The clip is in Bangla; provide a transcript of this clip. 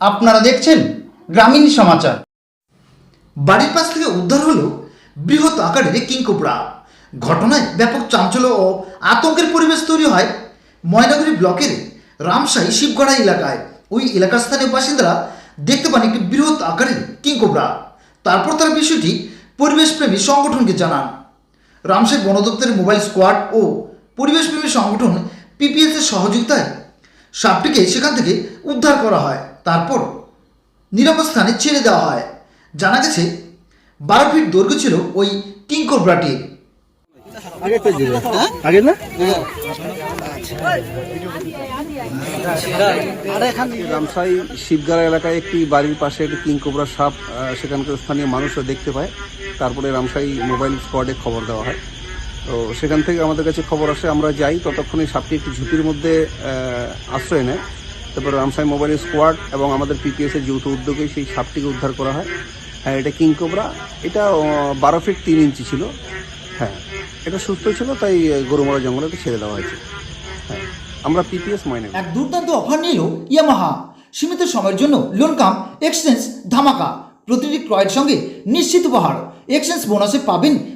আপনারা দেখছেন গ্রামীণ সমাচার। বাড়ির পাশ থেকে উদ্ধার হলো বৃহৎ আকারের কিংকোবরা ঘটনায় ব্যাপক চাঞ্চল্য ও আতঙ্কের পরিবেশ তৈরি হয় ময়নাগুড়ি ব্লকের রামশাহী শিবগড়া এলাকায়। ওই এলাকার স্থানীয় বাসিন্দারা দেখতে পান একটি বৃহৎ আকারের কিংকোবরা তারপর তারা বিষয়টি পরিবেশপ্রেমী সংগঠনকে জানান। রামশাহী বন দপ্তরের মোবাইল স্কোয়াড ও পরিবেশপ্রেমী সংগঠন পিপিএস এর সহযোগিতায় সাপটিকে সেখান থেকে উদ্ধার করা হয়। তারপর নিরাপদ স্থানে ছেড়ে দেওয়া হয়। জানা গেছে বারো ফিট দৈর্ঘ্য ছিল ওই কিংকোবরাটির আগে না? রামসাই শিবগাড়া এলাকায় একটি বাড়ির পাশে একটি কিংকোবরা সাপ সেখানকার স্থানীয় মানুষরা দেখতে পায়। তারপরে রামসাই মোবাইল স্কোয়াডে খবর দেওয়া হয়। তো সেখান থেকে আমাদের কাছে খবর আসে, আমরা যাই। ততক্ষণে সাপটি একটি ঝুঁকির মধ্যে আশ্রয় নেয়। তারপরে রামসাই মোবাইল স্কোয়াড এবং আমাদের পিপিএস এর যৌথ উদ্যোগে সেই সাপটিকে উদ্ধার করা হয়। হ্যাঁ এটা কিংকোবরা এটা বারো ফিট তিন ইঞ্চি ছিল। হ্যাঁ এটা সুস্থ ছিল, তাই গরুমারা জঙ্গলে ছেড়ে দেওয়া হয়েছে। হ্যাঁ আমরা পিপিএস মাইনে এক দুর্দান্ত অফার নিল ইয়ামাহা। সীমিত সময়ের জন্য লোন কাম এক্সচেঞ্জ ধামাকা। প্রতিটি ক্রয়ের সঙ্গে নিশ্চিত উপহার। এক্সচেঞ্জ বোনাসে পাবেন